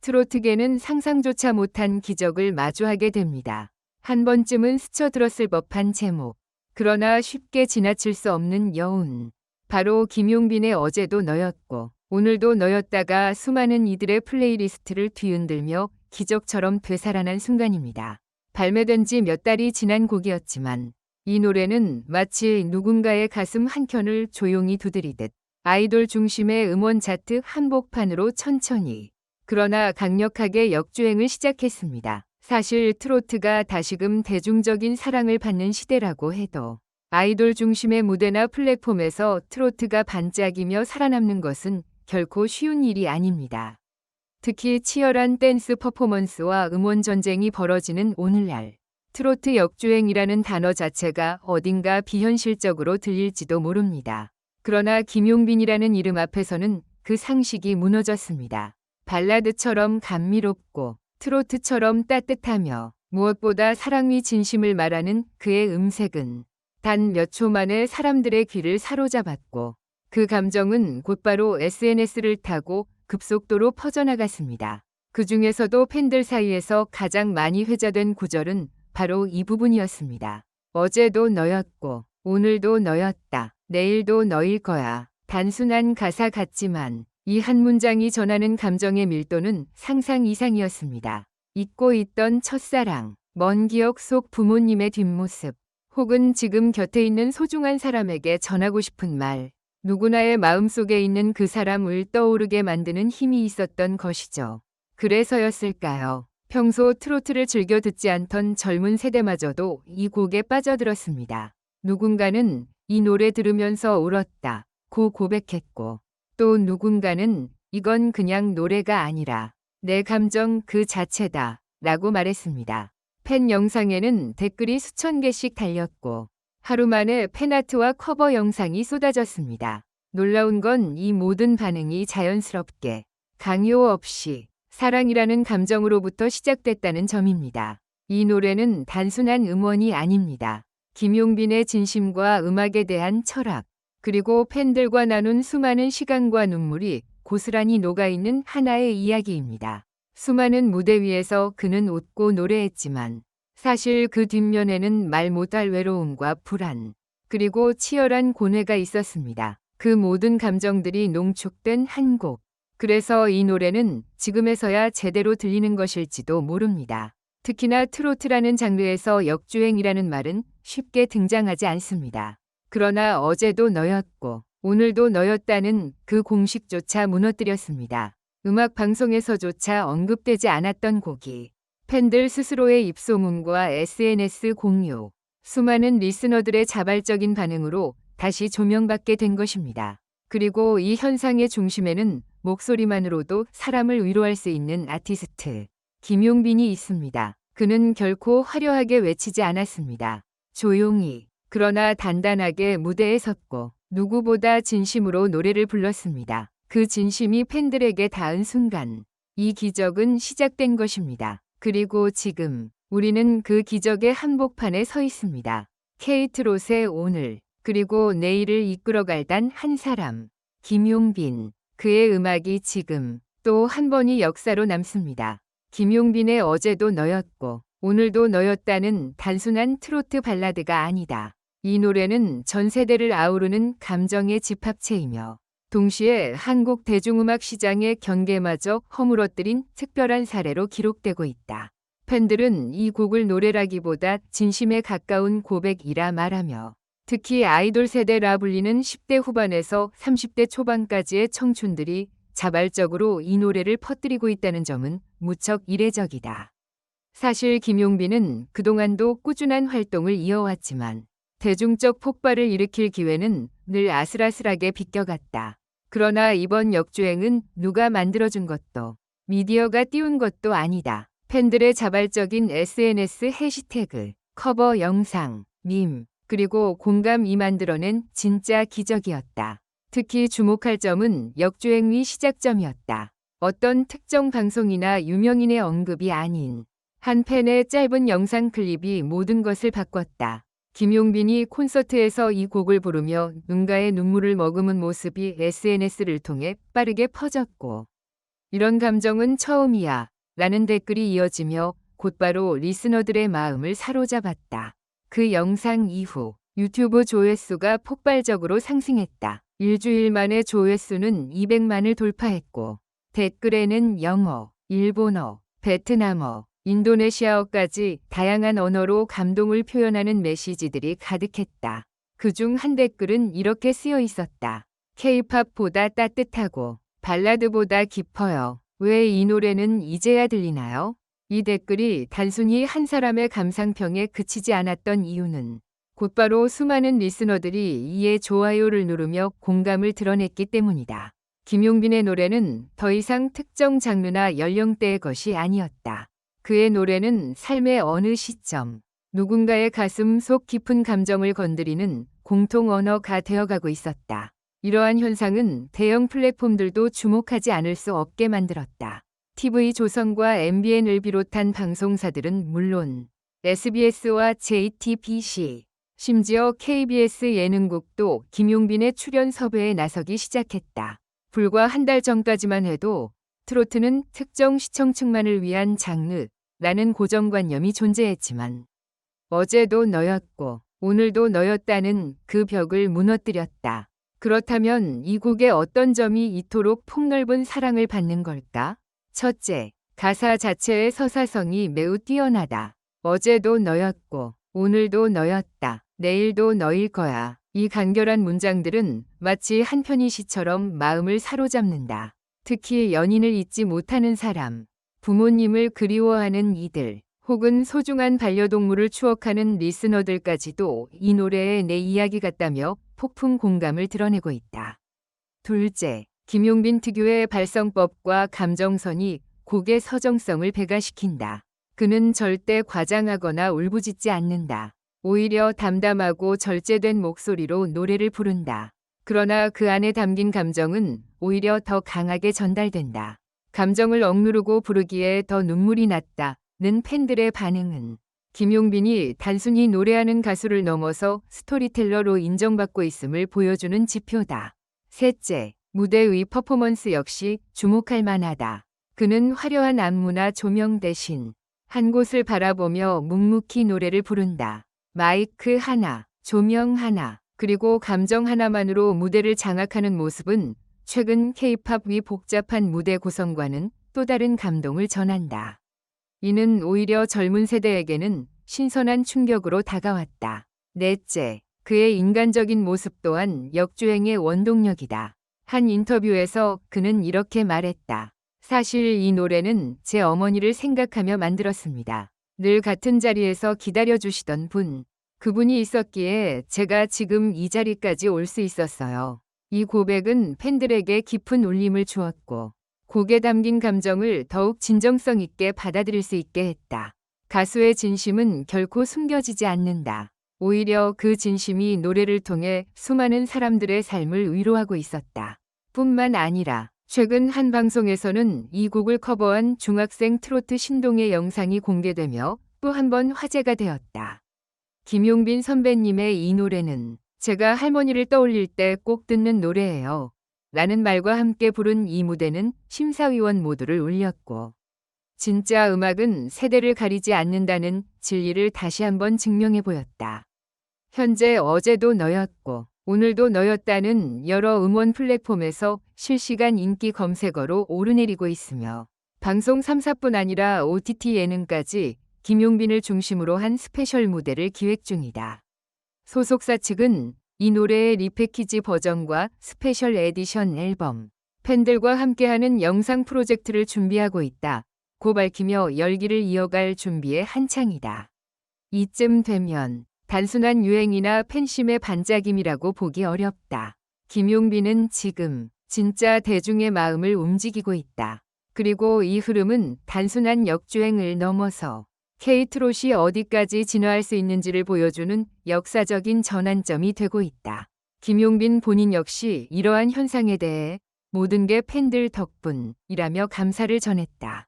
트로트계는 상상조차 못한 기적을 마주하게 됩니다. 한 번쯤은 스쳐들었을 법한 제목. 그러나 쉽게 지나칠 수 없는 여운. 바로 김용빈의 어제도 너였고 오늘도 너였다가 수많은 이들의 플레이리스트를 뒤흔들며 기적처럼 되살아난 순간입니다. 발매된 지 몇 달이 지난 곡이었지만 이 노래는 마치 누군가의 가슴 한켠을 조용히 두드리듯 아이돌 중심의 음원 차트 한복판으로 천천히 그러나 강력하게 역주행을 시작했습니다. 사실 트로트가 다시금 대중적인 사랑을 받는 시대라고 해도 아이돌 중심의 무대나 플랫폼에서 트로트가 반짝이며 살아남는 것은 결코 쉬운 일이 아닙니다. 특히 치열한 댄스 퍼포먼스와 음원 전쟁이 벌어지는 오늘날 트로트 역주행이라는 단어 자체가 어딘가 비현실적으로 들릴지도 모릅니다. 그러나 김용빈이라는 이름 앞에서는 그 상식이 무너졌습니다. 발라드처럼 감미롭고 트로트처럼 따뜻하며 무엇보다 사랑이 진심을 말하는 그의 음색은 단 몇 초 만에 사람들의 귀를 사로잡았고 그 감정은 곧바로 SNS를 타고 급속도로 퍼져나갔습니다. 그 중에서도 팬들 사이에서 가장 많이 회자된 구절은 바로 이 부분이었습니다. 어제도 너였고, 오늘도 너였다. 내일도 너일 거야. 단순한 가사 같지만 이 한 문장이 전하는 감정의 밀도는 상상 이상이었습니다. 잊고 있던 첫사랑, 먼 기억 속 부모님의 뒷모습, 혹은 지금 곁에 있는 소중한 사람에게 전하고 싶은 말, 누구나의 마음속에 있는 그 사람을 떠오르게 만드는 힘이 있었던 것이죠. 그래서였을까요? 평소 트로트를 즐겨 듣지 않던 젊은 세대마저도 이 곡에 빠져들었습니다. 누군가는 이 노래 들으면서 울었다. 고 고백했고, 또 누군가는 이건 그냥 노래가 아니라 내 감정 그 자체다. 라고 말했습니다. 팬 영상에는 댓글이 수천 개씩 달렸고, 하루 만에 팬아트와 커버 영상이 쏟아졌습니다. 놀라운 건 이 모든 반응이 자연스럽게, 강요 없이, 사랑이라는 감정으로부터 시작됐다는 점입니다. 이 노래는 단순한 음원이 아닙니다. 김용빈의 진심과 음악에 대한 철학, 그리고 팬들과 나눈 수많은 시간과 눈물이 고스란히 녹아있는 하나의 이야기입니다. 수많은 무대 위에서 그는 웃고 노래했지만 사실 그 뒷면에는 말 못할 외로움과 불안, 그리고 치열한 고뇌가 있었습니다. 그 모든 감정들이 농축된 한 곡. 그래서 이 노래는 지금에서야 제대로 들리는 것일지도 모릅니다. 특히나 트로트라는 장르에서 역주행이라는 말은 쉽게 등장하지 않습니다. 그러나 어제도 너였고 오늘도 너였다는 그 공식조차 무너뜨렸습니다. 음악 방송에서조차 언급되지 않았던 곡이 팬들 스스로의 입소문과 SNS 공유, 수많은 리스너들의 자발적인 반응으로 다시 조명받게 된 것입니다. 그리고 이 현상의 중심에는 목소리만으로도 사람을 위로할 수 있는 아티스트 김용빈이 있습니다. 그는 결코 화려하게 외치지 않았습니다. 조용히 그러나 단단하게 무대에 섰고 누구보다 진심으로 노래를 불렀습니다. 그 진심이 팬들에게 닿은 순간 이 기적은 시작된 것입니다. 그리고 지금 우리는 그 기적의 한복판에 서 있습니다. 케이트 롯의 오늘 그리고 내일을 이끌어갈 단 한 사람 김용빈 그의 음악이 지금 또 한 번이 역사로 남습니다. 김용빈의 어제도 너였고 오늘도 너였다는 단순한 트로트 발라드가 아니다. 이 노래는 전 세대를 아우르는 감정의 집합체이며 동시에 한국 대중음악 시장의 경계마저 허물어뜨린 특별한 사례로 기록되고 있다. 팬들은 이 곡을 노래라기보다 진심에 가까운 고백이라 말하며 특히 아이돌 세대라 불리는 10대 후반에서 30대 초반까지의 청춘들이 자발적으로 이 노래를 퍼뜨리고 있다는 점은 무척 이례적이다. 사실 김용빈은 그동안도 꾸준한 활동을 이어왔지만 대중적 폭발을 일으킬 기회는 늘 아슬아슬하게 비껴갔다. 그러나 이번 역주행은 누가 만들어준 것도 미디어가 띄운 것도 아니다. 팬들의 자발적인 SNS 해시태그, 커버 영상, 밈, 그리고 공감이 만들어낸 진짜 기적이었다. 특히 주목할 점은 역주행의 시작점이었다. 어떤 특정 방송이나 유명인의 언급이 아닌 한 팬의 짧은 영상 클립이 모든 것을 바꿨다. 김용빈이 콘서트에서 이 곡을 부르며 눈가에 눈물을 머금은 모습이 SNS를 통해 빠르게 퍼졌고 이런 감정은 처음이야. 라는 댓글이 이어지며 곧바로 리스너들의 마음을 사로잡았다. 그 영상 이후 유튜브 조회수가 폭발적으로 상승했다. 일주일 만에 조회수는 200만을 돌파했고 댓글에는 영어, 일본어, 베트남어, 인도네시아어까지 다양한 언어로 감동을 표현하는 메시지들이 가득했다. 그 중 한 댓글은 이렇게 쓰여 있었다. K-팝보다 따뜻하고 발라드보다 깊어요. 왜 이 노래는 이제야 들리나요? 이 댓글이 단순히 한 사람의 감상평에 그치지 않았던 이유는 곧바로 수많은 리스너들이 이에 좋아요를 누르며 공감을 드러냈기 때문이다. 김용빈의 노래는 더 이상 특정 장르나 연령대의 것이 아니었다. 그의 노래는 삶의 어느 시점, 누군가의 가슴 속 깊은 감정을 건드리는 공통 언어가 되어가고 있었다. 이러한 현상은 대형 플랫폼들도 주목하지 않을 수 없게 만들었다. TV 조선과 MBN을 비롯한 방송사들은 물론 SBS와 JTBC, 심지어 KBS 예능국도 김용빈의 출연 섭외에 나서기 시작했다. 불과 한 달 전까지만 해도 트로트는 특정 시청층만을 위한 장르 라는 고정관념이 존재했지만 어제도 너였고 오늘도 너였다는 그 벽을 무너뜨렸다. 그렇다면 이 곡의 어떤 점이 이토록 폭넓은 사랑을 받는 걸까? 첫째, 가사 자체의 서사성이 매우 뛰어나다. 어제도 너였고 오늘도 너였다. 내일도 너일 거야. 이 간결한 문장들은 마치 한편의 시처럼 마음을 사로잡는다. 특히 연인을 잊지 못하는 사람, 부모님을 그리워하는 이들, 혹은 소중한 반려동물을 추억하는 리스너들까지도 이 노래에 내 이야기 같다며 폭풍 공감을 드러내고 있다. 둘째, 김용빈 특유의 발성법과 감정선이 곡의 서정성을 배가시킨다. 그는 절대 과장하거나 울부짖지 않는다. 오히려 담담하고 절제된 목소리로 노래를 부른다. 그러나 그 안에 담긴 감정은 오히려 더 강하게 전달된다. 감정을 억누르고 부르기에 더 눈물이 났다. 는 팬들의 반응은 김용빈이 단순히 노래하는 가수를 넘어서 스토리텔러로 인정받고 있음을 보여주는 지표다. 셋째, 무대의 퍼포먼스 역시 주목할 만하다. 그는 화려한 안무나 조명 대신 한 곳을 바라보며 묵묵히 노래를 부른다. 마이크 하나, 조명 하나, 그리고 감정 하나만으로 무대를 장악하는 모습은 최근 케이팝 위 복잡한 무대 구성과는 또 다른 감동을 전한다. 이는 오히려 젊은 세대에게는 신선한 충격으로 다가왔다. 넷째, 그의 인간적인 모습 또한 역주행의 원동력이다. 한 인터뷰에서 그는 이렇게 말했다. 사실 이 노래는 제 어머니를 생각하며 만들었습니다. 늘 같은 자리에서 기다려주시던 분. 그분이 있었기에 제가 지금 이 자리까지 올 수 있었어요. 이 고백은 팬들에게 깊은 울림을 주었고, 곡에 담긴 감정을 더욱 진정성 있게 받아들일 수 있게 했다. 가수의 진심은 결코 숨겨지지 않는다. 오히려 그 진심이 노래를 통해 수많은 사람들의 삶을 위로하고 있었다. 뿐만 아니라 최근 한 방송에서는 이 곡을 커버한 중학생 트로트 신동의 영상이 공개되며 또 한 번 화제가 되었다. 김용빈 선배님의 이 노래는 제가 할머니를 떠올릴 때 꼭 듣는 노래예요. 라는 말과 함께 부른 이 무대는 심사위원 모두를 울렸고 진짜 음악은 세대를 가리지 않는다는 진리를 다시 한번 증명해 보였다. 현재 어제도 너였고 오늘도 너였다는 여러 음원 플랫폼에서 실시간 인기 검색어로 오르내리고 있으며 방송 3, 4뿐 아니라 OTT 예능까지 김용빈을 중심으로 한 스페셜 무대를 기획 중이다. 소속사 측은 이 노래의 리패키지 버전과 스페셜 에디션 앨범, 팬들과 함께하는 영상 프로젝트를 준비하고 있다. 고 밝히며 열기를 이어갈 준비에 한창이다. 이쯤 되면 단순한 유행이나 팬심의 반짝임이라고 보기 어렵다. 김용빈은 지금 진짜 대중의 마음을 움직이고 있다. 그리고 이 흐름은 단순한 역주행을 넘어서 케이트롯이 어디까지 진화할 수 있는지를 보여주는 역사적인 전환점이 되고 있다. 김용빈 본인 역시 이러한 현상에 대해 모든 게 팬들 덕분이라며 감사를 전했다.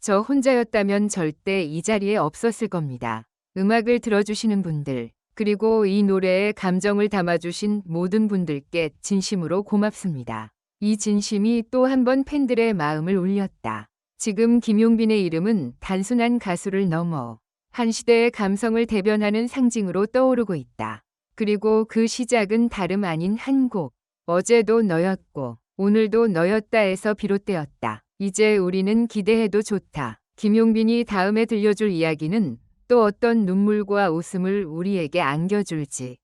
저 혼자였다면 절대 이 자리에 없었을 겁니다. 음악을 들어주시는 분들, 그리고 이 노래에 감정을 담아주신 모든 분들께 진심으로 고맙습니다. 이 진심이 또 한 번 팬들의 마음을 울렸다. 지금 김용빈의 이름은 단순한 가수를 넘어 한 시대의 감성을 대변하는 상징으로 떠오르고 있다. 그리고 그 시작은 다름 아닌 한 곡. 어제도 너였고 오늘도 너였다에서 비롯되었다. 이제 우리는 기대해도 좋다. 김용빈이 다음에 들려줄 이야기는 또 어떤 눈물과 웃음을 우리에게 안겨줄지